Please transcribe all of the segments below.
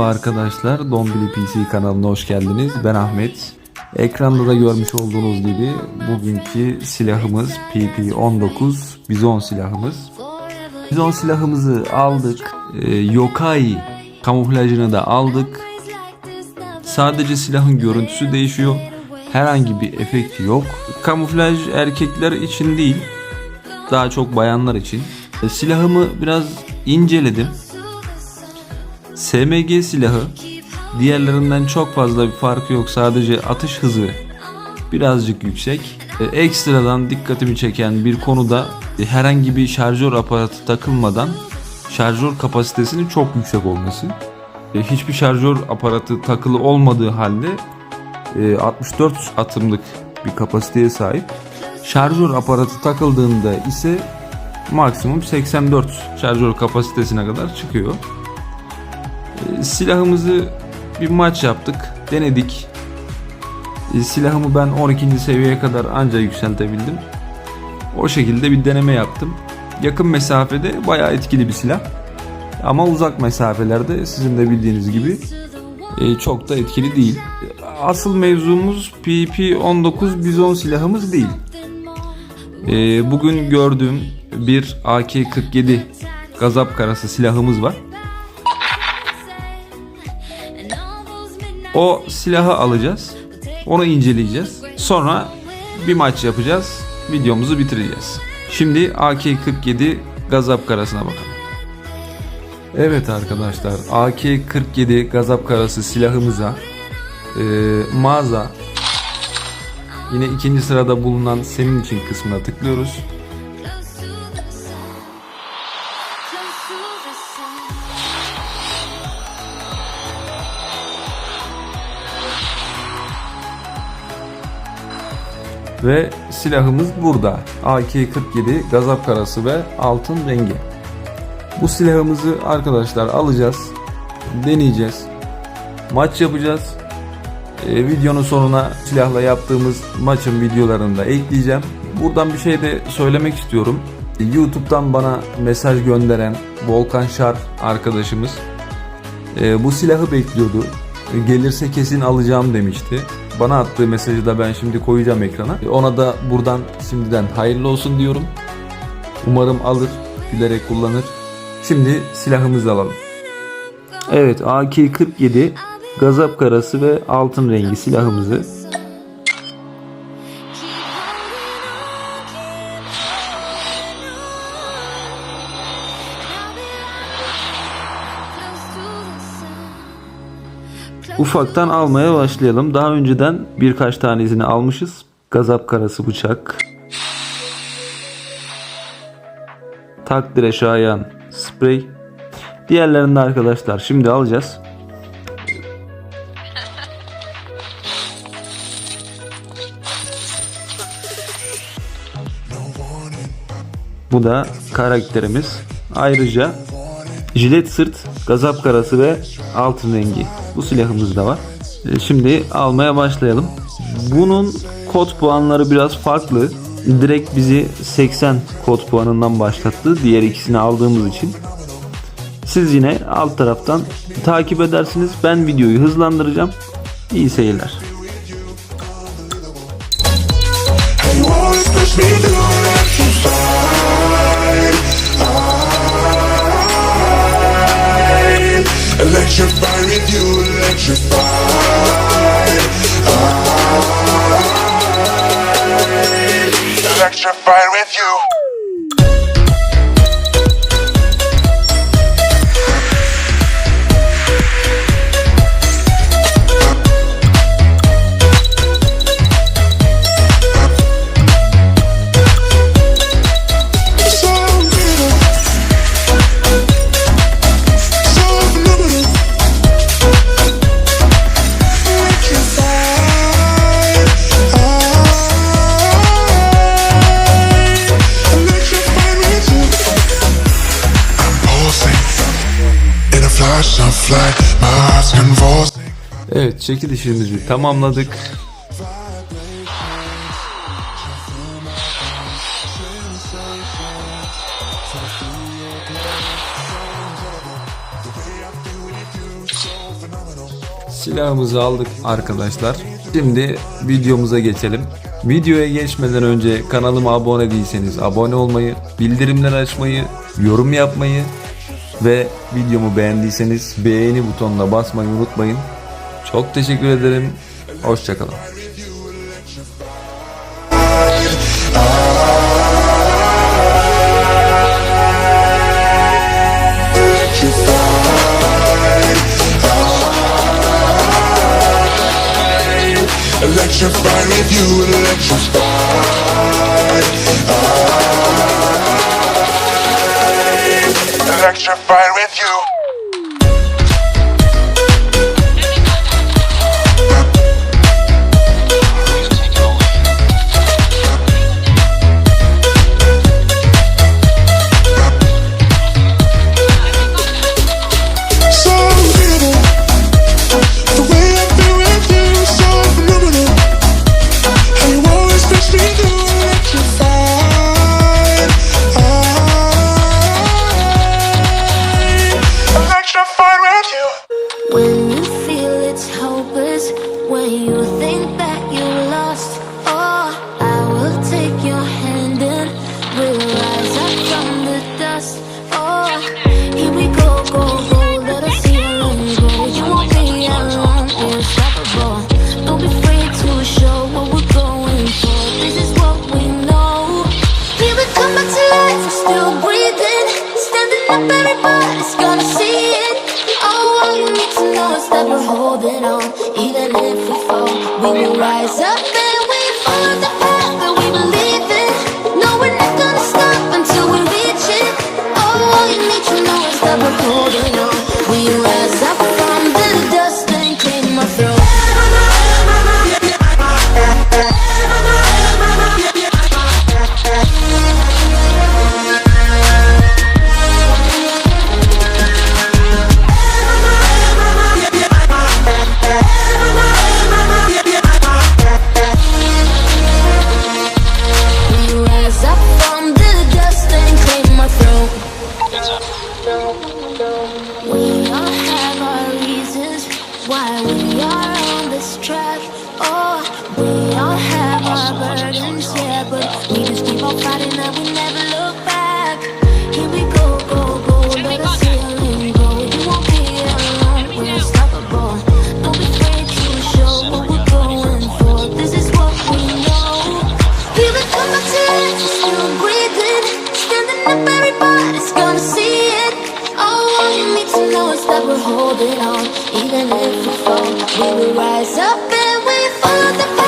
Arkadaşlar Dombili PC kanalına hoş geldiniz. Ben Ahmet. Ekranda da görmüş olduğunuz gibi bugünkü silahımız PP19 Bizon silahımız. Bizon silahımızı aldık. Ee, Yokai kamuflajını da aldık. Sadece silahın görüntüsü değişiyor. Herhangi bir efekti yok. Kamuflaj erkekler için değil, daha çok bayanlar için. E, Silahımı biraz inceledim. SMG silahı diğerlerinden çok fazla bir farkı yok. Sadece atış hızı birazcık yüksek. E, Ekstradan dikkatimi çeken bir konuda e, herhangi bir şarjör aparatı takılmadan şarjör kapasitesinin çok yüksek olması. E, Hiçbir şarjör aparatı takılı olmadığı halde e, 64 atımlık bir kapasiteye sahip. Şarjör aparatı takıldığında ise maksimum 84 şarjör kapasitesine kadar çıkıyor. Silahımızı bir maç yaptık, denedik. E, Silahımı ben 12. seviyeye kadar anca yükseltebildim. O şekilde bir deneme yaptım. Yakın mesafede bayağı etkili bir silah. Ama uzak mesafelerde sizin de bildiğiniz gibi e, çok da etkili değil. Asıl mevzumuz PP-19 bizon silahımız değil. E, bugün gördüğüm bir AK-47 gazap karası silahımız var. O silahı alacağız. Onu inceleyeceğiz. Sonra bir maç yapacağız. Videomuzu bitireceğiz. Şimdi AK-47 gazap karasına bakalım. Evet arkadaşlar AK-47 gazap karası silahımıza e, mağaza yine ikinci sırada bulunan senin için kısmına tıklıyoruz. Ve silahımız burada. AK-47 gazap karası ve altın rengi. Bu silahımızı arkadaşlar alacağız. Deneyeceğiz. Maç yapacağız. Ee, videonun sonuna silahla yaptığımız maçın videolarını da ekleyeceğim. Buradan bir şey de söylemek istiyorum. YouTube'dan bana mesaj gönderen Volkan Şar arkadaşımız e, bu silahı bekliyordu. Gelirse kesin alacağım demişti. Bana attığı mesajı da ben şimdi koyacağım ekrana. Ona da buradan şimdiden hayırlı olsun diyorum. Umarım alır, gülerek kullanır. Şimdi silahımızı alalım. Evet AK-47 gazap karası ve altın rengi silahımızı ufaktan almaya başlayalım. Daha önceden birkaç tanesini almışız. Gazap karası bıçak. Takdire şayan sprey. Diğerlerini de arkadaşlar şimdi alacağız. Bu da karakterimiz. Ayrıca jilet sırt, gazap karası ve altın rengi. Bu silahımız da var. E, Şimdi almaya başlayalım. Bunun kod puanları biraz farklı. Direkt bizi 80 kod puanından başlattı. Diğer ikisini aldığımız için. Siz yine alt taraftan takip edersiniz. Ben videoyu hızlandıracağım. İyi seyirler. You. Evet çekilişimizi tamamladık. Silahımızı aldık arkadaşlar. Şimdi videomuza geçelim. Videoya geçmeden önce kanalıma abone değilseniz abone olmayı, bildirimleri açmayı, yorum yapmayı ve videomu beğendiyseniz beğeni butonuna basmayı unutmayın. Çok teşekkür ederim. Hoşçakalın. Electrify if you electrify electrified that we're holding on Even if we fall, we will rise up and we follow the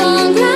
wrong.